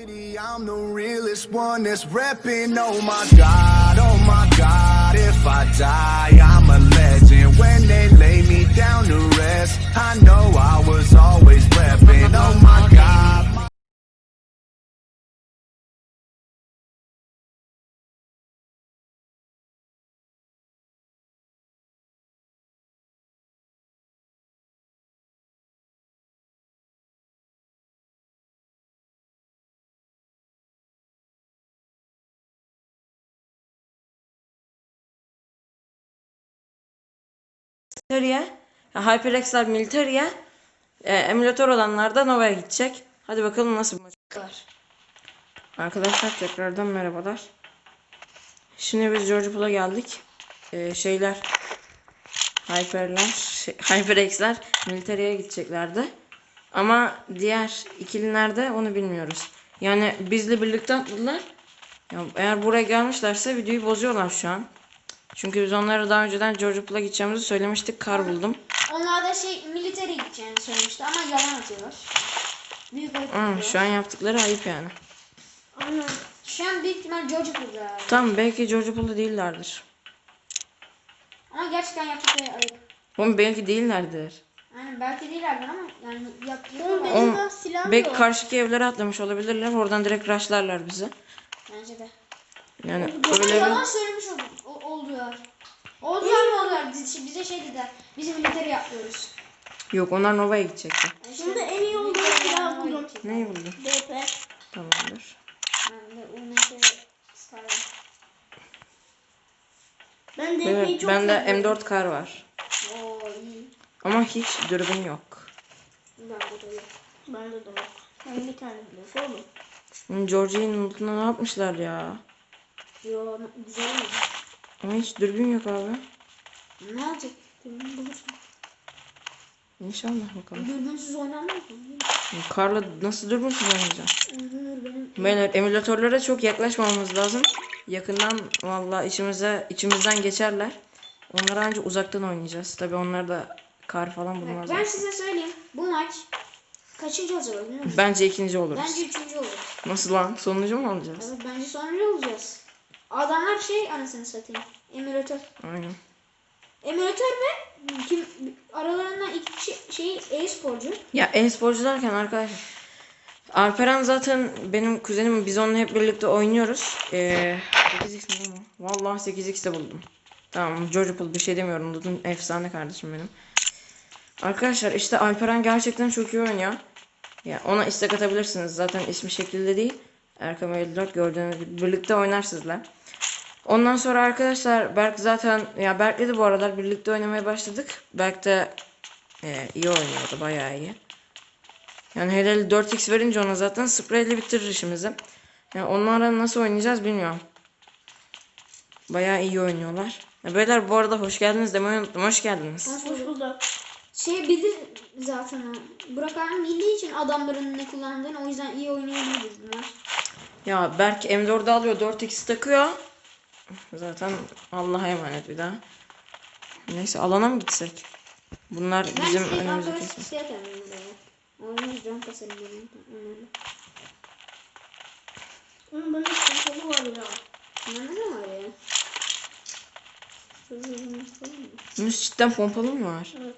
city, I'm the realest one that's repping. Oh my god, oh my god, if I die, I'm a legend. When they lay me down to rest, I know I was always repping. Oh my god. Military'e, ya HyperX'ler Military'e, e, emülatör olanlar da Nova'ya gidecek. Hadi bakalım nasıl bir maç var. Arkadaşlar tekrardan merhabalar. Şimdi biz George Pool'a geldik. E, şeyler Hyper'ler, şey, HyperX'ler Military'e gideceklerdi. Ama diğer ikililerde onu bilmiyoruz. Yani bizle birlikte atladılar. Ya eğer buraya gelmişlerse videoyu bozuyorlar şu an. Çünkü biz onlara daha önceden George Pool'a gideceğimizi söylemiştik. Kar buldum. Onlar da şey military gideceğini söylemişti ama yalan atıyorlar. Büyük ayıp Aa, yapıyor. şu an yaptıkları ayıp yani. Aynen. Şu an büyük ihtimal George burada. Tamam belki George Pool'da değillerdir. Ama gerçekten yaptıkları ayıp. Oğlum belki değillerdir. Aynen belki değillerdir ama yani yaptıkları Oğlum, ayıp. silah belki karşıki evlere atlamış olabilirler. Oradan direkt rushlarlar bizi. Bence de. Yani Ama öyle yalan söylemiş oldu, o, oldular. Oldular mı oldular? Bize, bize şey dediler. Biz military yapıyoruz. Yok onlar Nova'ya gidecekti. Yani Şimdi en iyi olduğu silah buldum. Neyi buldun? DP. Tamamdır. Ben de UNT Star. Ben de Beyler, çok bende seviyorum. M4 kar var. Oo iyi. Ama hiç dürbün yok. Ben de yok. Bende de var. Ben bir tane bile oğlum. Oğlum, Georgie'nin lootuna ne yapmışlar ya? Yo güzel oldu. Ama hiç dürbün yok abi. Ne olacak? Dürbün bulursun. İnşallah bakalım. Dürbünsüz oynanmaz mı? Karla nasıl? Dürbün benim. Beyler emülatörlere çok yaklaşmamamız lazım. Yakından valla içimize içimizden geçerler. Onları ancak uzaktan oynayacağız. Tabi onlar da kar falan Ben bulmazlar. size söyleyeyim. Bu maç kaçıncı olacak biliyor musun? Bence ikinci oluruz. Bence üçüncü olur. Nasıl lan? Sonuncu mu olacağız? Evet bence sonuncu olacağız. Adamlar şey anasını satayım. Emülatör. Aynen. Emülatör ve kim aralarından iki kişi şey e-sporcu. Ya e-sporcu derken arkadaşlar Alperen zaten benim kuzenim biz onunla hep birlikte oynuyoruz. Ee, 8x mi bu? Vallahi 8x de buldum. Tamam George Pool bir şey demiyorum. Dudun efsane kardeşim benim. Arkadaşlar işte Alperen gerçekten çok iyi oynuyor. Ya ona istek atabilirsiniz. Zaten ismi şekilde değil. Erkam 54 gördüğünüz gibi birlikte oynar sizler. Ondan sonra arkadaşlar Berk zaten ya Berk'le de bu aralar birlikte oynamaya başladık. Berk de e, iyi oynuyordu bayağı iyi. Yani hele 4x verince ona zaten spreyle bitirir işimizi. Yani onlarla nasıl oynayacağız bilmiyorum. Bayağı iyi oynuyorlar. Ya beyler bu arada hoş geldiniz demeyi unuttum. Hoş geldiniz. Hoş bulduk. Şey bilir zaten o. Burak abi bildiği için adamların ne kullandığını o yüzden iyi oynayabiliriz bunlar. Ya Berk M4'ü alıyor 4x takıyor. Zaten Allah'a emanet bir daha. Neyse alana mı gitsek? Bunlar Ben bizim önümüzde arkadaş kesin. bende kontrolü var ya. Ne var ya? Cidden pompalı mı var? Evet.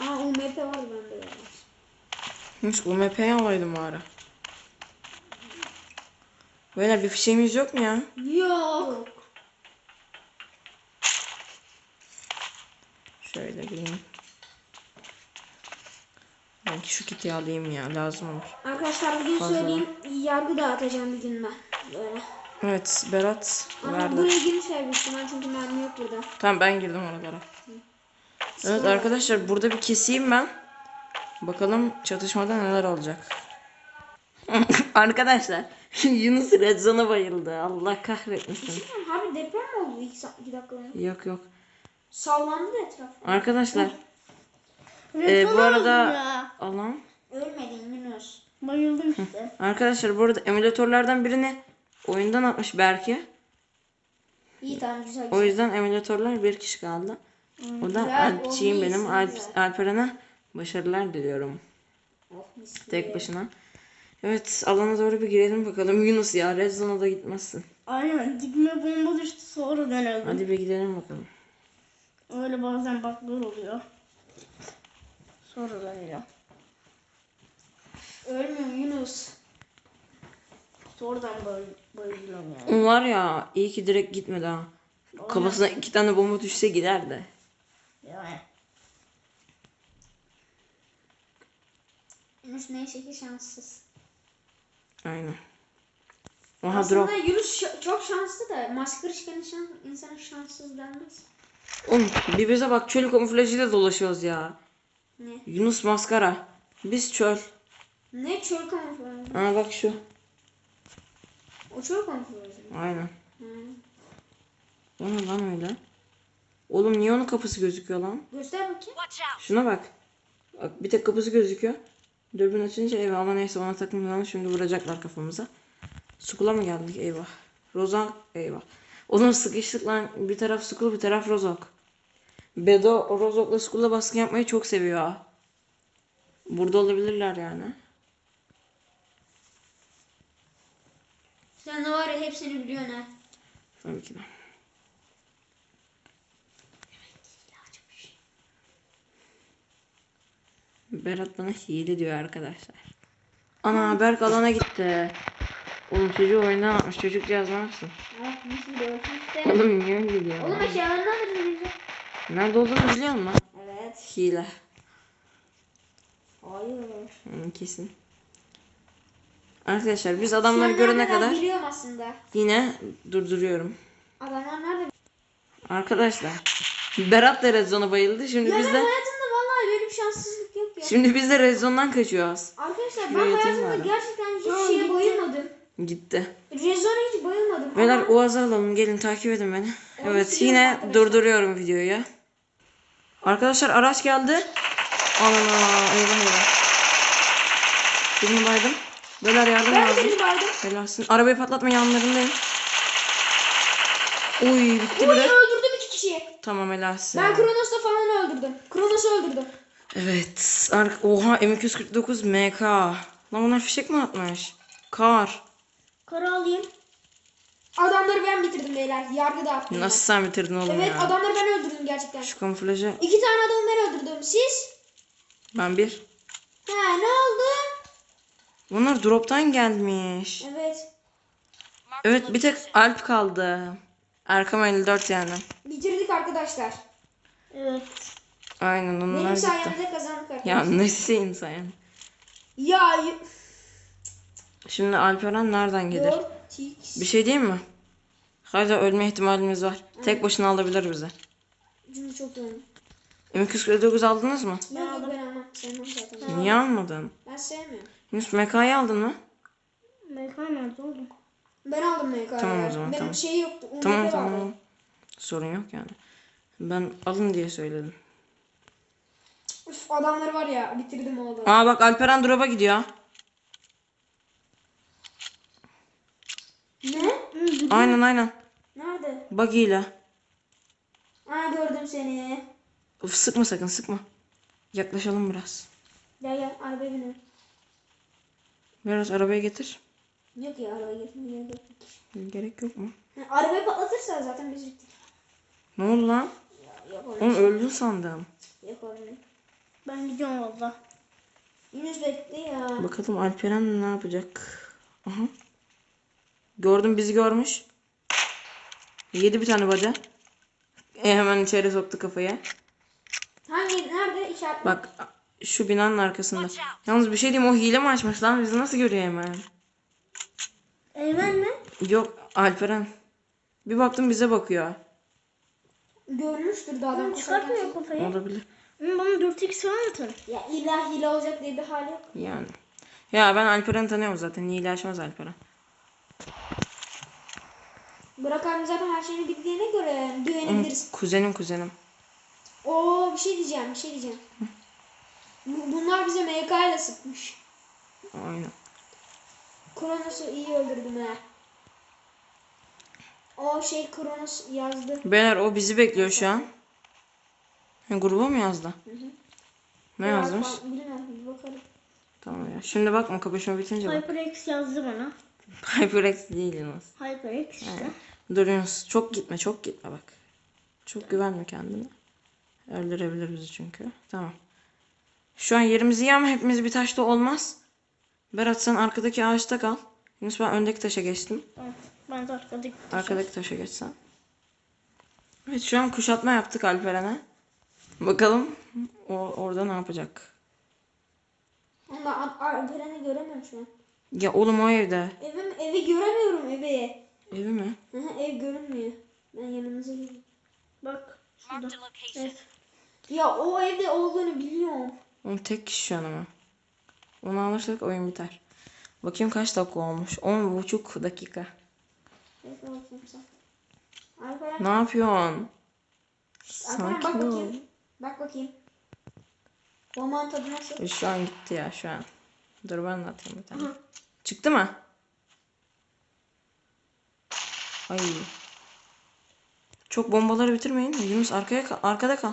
Aa UMP var bende ya. Yunus UMP'yi alaydım o Beyler bir fişeğimiz yok mu ya? Yok. Şöyle gireyim. Belki şu kiti alayım ya lazım olur. Arkadaşlar bugün Fazla. söyleyeyim yargı dağıtacağım bir gün ben. Böyle. Evet Berat Ama verdi. buraya girmişler büyük ihtimal çünkü mermi yok burada. Tamam ben girdim oralara. Evet arkadaşlar burada bir keseyim ben. Bakalım çatışmada neler olacak. Arkadaşlar Yunus Red Zone'a bayıldı. Allah kahretmesin. Abi deprem mi oldu 2 dakikada? Yok yok. Sallandı etraf. Arkadaşlar e, bu arada alan Ölmedin Yunus. Bayıldım işte. Arkadaşlar bu arada emülatörlerden birini oyundan atmış belki. İyi tamam güzel. O yüzden emülatörler bir kişi kaldı. O da güzel, Alpçiyim oldu, benim. Alp. Alperen'e başarılar diliyorum. Oh. Tek başına. Evet alana doğru bir girelim bakalım. Yunus ya Red Zone'a da gitmezsin. Aynen dibime bomba düştü sonra öldüm. Hadi bir gidelim bakalım. Öyle bazen baklar oluyor. Sonra ölüyorum. Ölmüyorum Yunus. Sonradan bay bayılıyorum yani. Var ya iyi ki direkt gitmedi ha. Kafasına iki tane bomba düşse giderdi. Yani. Yunus neyse ki şanssız. Aynen. Aha Aslında drop. Yunus çok şanslı da şan, insana şanssız denmez. Oğlum birbirimize bak çöl kamuflajıyla dolaşıyoruz ya. Ne? Yunus maskara. Biz çöl. Ne çöl kamuflajı? Aa bak şu. O çöl kamuflajı. Aynen. Hı. O ne lan öyle? Oğlum niye onun kapısı gözüküyor lan? Göster bakayım. Şuna bak. Bak bir tek kapısı gözüküyor. Dürbün açınca eyvah ama neyse ona takılmayalım şimdi vuracaklar kafamıza. Sukula mı geldik eyvah. Rozok eyvah. Oğlum sıkıştık lan bir taraf sukul bir taraf rozok. Bedo rozokla sukula baskın yapmayı çok seviyor ha. Burada olabilirler yani. Sen de var ya hepsini biliyorsun ha. Tabii ki de. Berat bana hile diyor arkadaşlar. Ana Berk alana gitti. Oğlum çocuğu oyundan atmış. Biliyorsun işte. Oğlum niye öyle diyor? Oğlum eşyalarını alırız bize. Nerede olduğunu biliyor musun? Evet. Hile. Hayır. Kesin. Arkadaşlar biz adamları görene kadar Biliyorum aslında. yine durduruyorum. Adamlar nerede? Arkadaşlar Berat da Red Zone'a bayıldı. Şimdi Ya biz ben de hayatımda vallahi böyle bir ya. Şimdi biz de Red Zone'dan kaçıyoruz. Arkadaşlar ben Şuraya yatayım hayatımda bari. gerçekten hiçbir şeye bayılmadım. Gitti. Rezona hiç bayılmadım. Beyler Ama Uaz'ı alalım. Gelin takip edin beni. Evet istiyorum yine arkadaşlar. durduruyorum videoyu. Arkadaşlar araç geldi. Ana eyvah eyvah. Birini baydım. Beyler yardım ben lazım. birini vardım. Helalsin. Arabayı patlatma yanlarındayım. Uy bitti Uy biri. öldürdüm iki kişiyi. Tamam helalsin. Ben Kronos'la falan öldürdüm. Kronos'u öldürdüm. Evet. Oha M249 MK. Lan bunlar fişek mi atmış? Kar. Kara alayım. Adamları ben bitirdim beyler. Yargı dağıttım. Nasıl sen bitirdin oğlum Evet ya? adamları ben öldürdüm gerçekten. Şu kamuflajı İki tane adamı ben öldürdüm. Siz? ben bir. Ha ne oldu? Bunlar drop'tan gelmiş. Evet. Evet bir tek Alp kaldı. Erkam 54 yani. Bitirdik arkadaşlar. Evet. Aynen onlar Benim gitti. sayemde kazandık arkadaşlar. Ya neyse insan yani. Ya. y- Şimdi Alperen nereden gelir? 4x. Bir şey diyeyim mi? Hala ölme ihtimalimiz var. Tek başına alabilir bizi. Çünkü çok iyi. M249 aldınız mı? Yok yok ben almam. Sevmem zaten. Niye almadın? Ben sevmiyorum. Yunus MK'yı aldın mı? Mekan nerede oğlum? Ben aldım MK'yı. Tamam o zaman, Benim tamam. şey yoktu. Tamam vardı. tamam. Sorun yok yani. Ben alın diye söyledim. Üf, adamları var ya bitirdim o adamı. Aa bak Alperen drop'a gidiyor. Ne? Aynen aynen. Nerede? Buggy ile. Aa gördüm seni. Uf, sıkma sakın sıkma. Yaklaşalım biraz. Gel gel arabaya binelim. Biraz arabaya getir. Yok ya arabaya getirmeye gerek yok. Gerek yok mu? Ha, arabayı patlatırsa zaten biz bittik. Ne oldu lan? Ya, Oğlum öyle. öldün sandım. Yok. Ben gidiyorum valla. Yunus bekle ya. Bakalım Alperen ne yapacak? Aha. Gördüm bizi görmüş. Yedi bir tane body. E, hemen içeri soktu kafayı. Hangi nerede işaret? Bak şu binanın arkasında. Yalnız bir şey diyeyim o hile mi açmış lan? Bizi nasıl görüyor hemen? Eymen mi? Yok Alperen. Bir baktım bize bakıyor. Görmüştür de adam. Çıkartmıyor kafayı. Olabilir. Hı, Bana 4x falan atın. Ya illa hile olacak diye bir hali yok. Yani. Ya ben Alperen'i tanıyorum zaten. Hile açmaz Alperen. Burak abi zaten her şeyini bildiğine göre güvenebiliriz. Kuzenim kuzenim. Oo bir şey diyeceğim bir şey diyeceğim. Bu- Bunlar bize MK ile sıkmış. Aynen. Kronos'u iyi öldürdüm ha. O şey Kronos yazdı. Beyler o bizi bekliyor şu an. Ha, gruba mı yazdı? Ne yazmış? Ben. Tamam ya. Şimdi bakma kapışma bitince bak. HyperX yazdı bana. HyperX değil Yunus. HyperX işte. Dur Yunus çok gitme çok gitme bak. Çok güvenme kendine. Öldürebilir bizi çünkü. Tamam. Şu an yerimiz iyi ama hepimiz bir taşta olmaz. Berat sen arkadaki ağaçta kal. Yunus ben öndeki taşa geçtim. Tamam. Ben de arkadaki Arkadaki taşa geçsem. Evet şu an kuşatma yaptık Alperen'e. Bakalım o orada ne yapacak. Ama Alperen'i göremiyorum şu an. Ya oğlum o evde. Evim, evi göremiyorum evi. Evi mi? Hı hı, Ev görünmüyor. Ben yanınıza geleyim. Bak şurada. Evet. Ya o evde olduğunu biliyorum. Oğlum tek kişi şu an ama. Onu alırsak oyun biter. Bakayım kaç dakika olmuş. 10 buçuk dakika. Ne yapıyorsun? Alperen bak Sakin ol. bakayım. Bak bakayım. Roman tadı nasıl? E, Şu an gitti ya şu an. Dur ben atayım bir tane. Çıktı mı? Ay. Çok bombaları bitirmeyin. Yunus arkaya kal, arkada kal.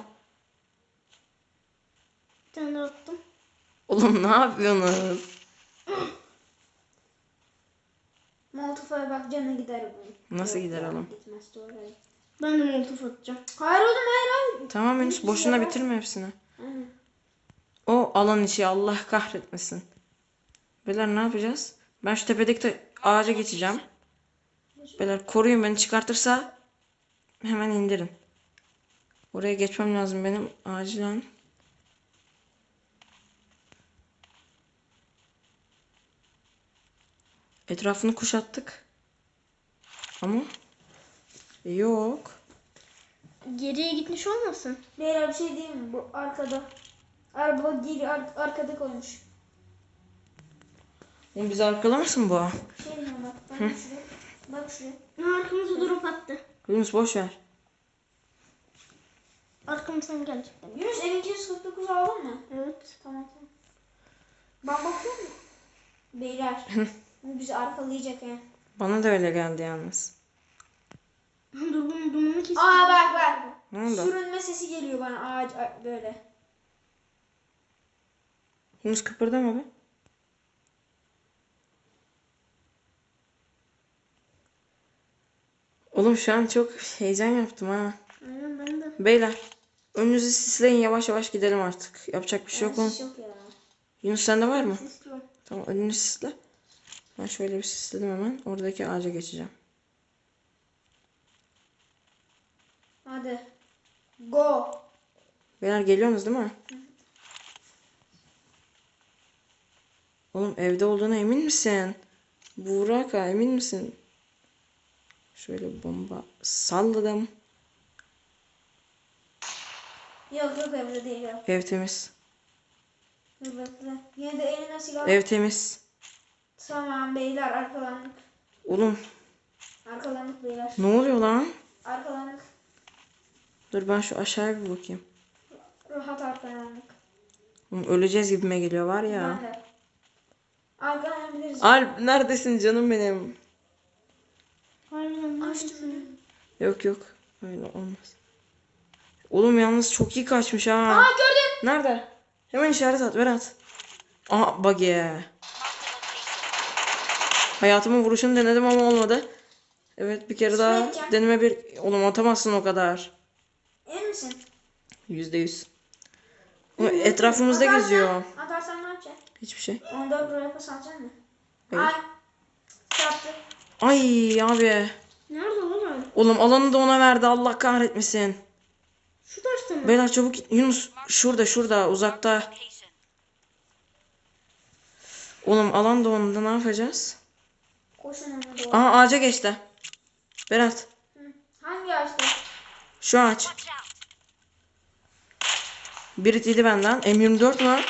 Bir tane daha attım. Oğlum ne yapıyorsunuz? Molotof'a bak canı gider bunun. Nasıl gider oğlum? Gitmez doğru. Ben de molotof atacağım. Hayır oğlum hayır hayır. Tamam Yunus boşuna bitirme hepsini. Aynen. O alan içi Allah kahretmesin. Beyler ne yapacağız? Ben şu tepedeki de ağaca geçeceğim. Beyler koruyun beni çıkartırsa hemen indirin. Oraya geçmem lazım benim acilen. Etrafını kuşattık. Ama yok. Geriye gitmiş olmasın? Beyler bir şey diyeyim mi? Bu arkada. Araba geri ar- arkada koymuş. Oğlum bizi arkalamasın bu? Şey diyeyim bak. Bak şuraya. Bak şuraya. Ha, arkamıza drop attı. Yunus boş ver. Arkamızdan gelecek. Yunus M249 aldın mı? Evet. Tamam tamam. Ben bakıyorum. Beyler. bizi arkalayacak ya. Bana da öyle geldi yalnız. Dur bunun dumanı kesin. Aa bak bak. Ne oldu? Sürünme sesi geliyor bana ağaç böyle. Yunus kıpırdama be. Oğlum şu an çok heyecan yaptım ha. Aynen ben de. Beyler önünüzü sisleyin yavaş yavaş gidelim artık. Yapacak bir şey yok mu? Sis yok ya. Yunus sende var mı? İstiyorum. Tamam önünü sisle. Ben şöyle bir sisledim hemen. Oradaki ağaca geçeceğim. Hadi. Go. Beyler geliyorsunuz değil mi? Oğlum evde olduğuna emin misin? Burak'a emin misin? Şöyle bomba salladım. Yok yok evde değil. Ev temiz. Dur bekle. Yine de eline silah. Ev temiz. Tamam beyler arkalandık. Oğlum Arkalandık beyler. ne oluyor lan? Arkalandık. Dur ben şu aşağıya bir bakayım. Rahat arkalandık. Oğlum öleceğiz gibime geliyor var ya. Ben de. Arkalanabiliriz. Alp neredesin canım benim? Harbiden Açtım. Yok yok. Öyle olmaz. Oğlum yalnız çok iyi kaçmış ha. Aa gördüm. Nerede? Hemen işaret at Berat. Aha buggy. Hayatımın vuruşunu denedim ama olmadı. Evet bir kere daha deneme bir... Oğlum atamazsın o kadar. Misin? Yüzde yüz. O Etrafımızda Atarsan- geziyor. Atarsan ne yapacaksın? Hiçbir şey. 14 buraya pas atacaksın mı? Hayır. Ay. Çarptı. Ay abi. Nerede oğlum? Oğlum alanı da ona verdi Allah kahretmesin. Şu taşta mı? Beyler çabuk git. Yunus şurada şurada uzakta. Oğlum alan da onda ne yapacağız? Koşun ona doğru. Aha ağaca geçti. Berat Hangi ağaçta? şu ağaç. Biri yedi benden. M24 var.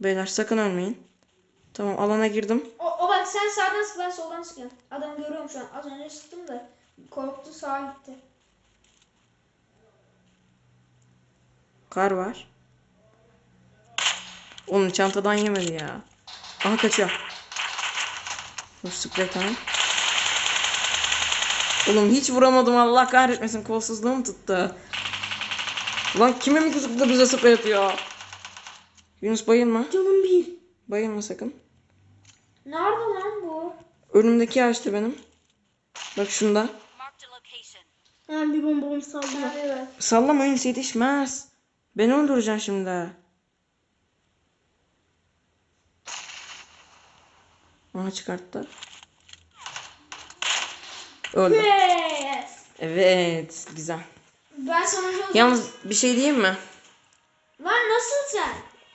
Beyler sakın ölmeyin. Tamam alana girdim. O, o bak sen sağdan sık ben soldan sıkıyorum. Adamı görüyorum şu an. Az önce sıktım da korktu sağa gitti. Kar var. Oğlum çantadan yemedi ya. Aha kaçıyor. Dur sprey tamam. Oğlum hiç vuramadım Allah kahretmesin kolsuzluğum tuttu. Lan kime mi kızıklı bize sprey atıyor? Yunus bayılma. Canım bir. Bayılma sakın. Nerede lan bu? Önümdeki ağaçta benim. Bak şunda. Ben bir bombamı sallıyor. Evet. Sallama Yunus yetişmez. Beni öldüreceksin şimdi. Aha çıkarttı. Öldü. Yes. Evet. Güzel. Ben sonuncu oldum. Yalnız bir şey diyeyim mi? Lan nasıl sen?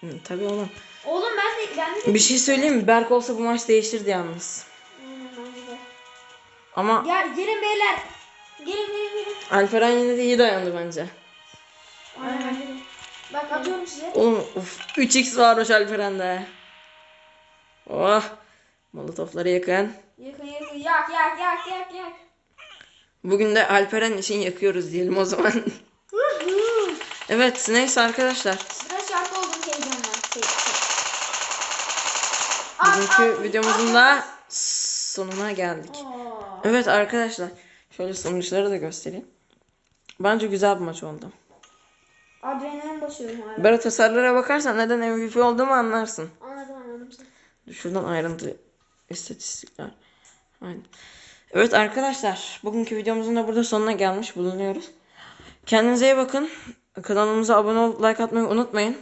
Hı, tabii oğlum. Oğlum ben de ben de Bir şey söyleyeyim mi? Berk olsa bu maç değişirdi yalnız. De. Ama Gel gelin beyler. Gelin gelin gelin. Alperen yine de iyi dayandı bence. Aynen. Bak atıyorum size. Oğlum uf, 3x varmış Alperen'de. Oh. Molotofları yakın. Yakın yakın yak yak yak yak yak. Bugün de Alperen için yakıyoruz diyelim o zaman. evet neyse arkadaşlar. Sıra şarkı oldum heyecanla. Bugünkü videomuzun da sonuna geldik. Evet arkadaşlar. Şöyle sonuçları da göstereyim. Bence güzel bir maç oldu. Adrenalin basıyorum hala. Berat hasarlara bakarsan neden MVP olduğumu anlarsın. Anladım anladım. Şuradan ayrıntı istatistikler. Aynen. Evet arkadaşlar bugünkü videomuzun da burada sonuna gelmiş bulunuyoruz. Kendinize iyi bakın. Kanalımıza abone olup like atmayı unutmayın.